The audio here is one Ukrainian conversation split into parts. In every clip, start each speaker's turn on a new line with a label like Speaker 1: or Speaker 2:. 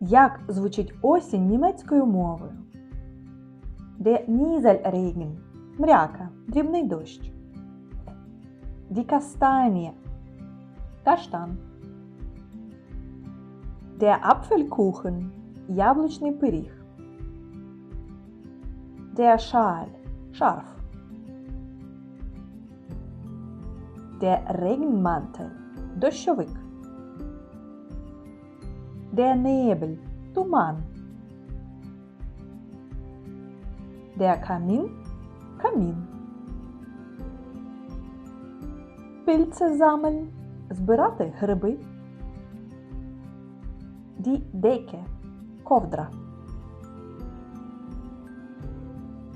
Speaker 1: Як звучить осінь німецькою мовою? Der Nieselregen – мряка, дрібний дощ. Die каштан. Der Apfelkuchen – яблучний пиріг. Der Schal – шарф. Der Regenmantel – дощовик. Der Nebel – туман. Der Kamin – камін. Pilze sammeln – збирати гриби. Die Decke – ковдра.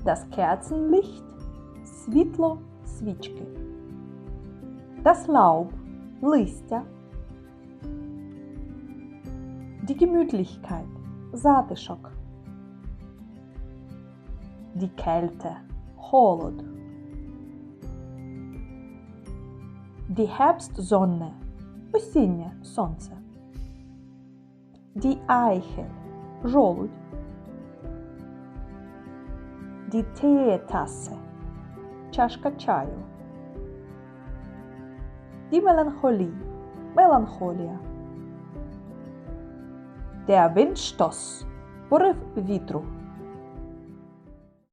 Speaker 1: Das Kerzenlicht – світло свічки. Das Laub – листя. Die Gemütlichkeit – затишок. Die Kälte – холод. Die Herbstsonne – осіннє сонце. Die Eiche – жолудь. Die Teetasse – чашка чаю. Die Melancholie – меланхолія. Der Windstoß – порив вітру.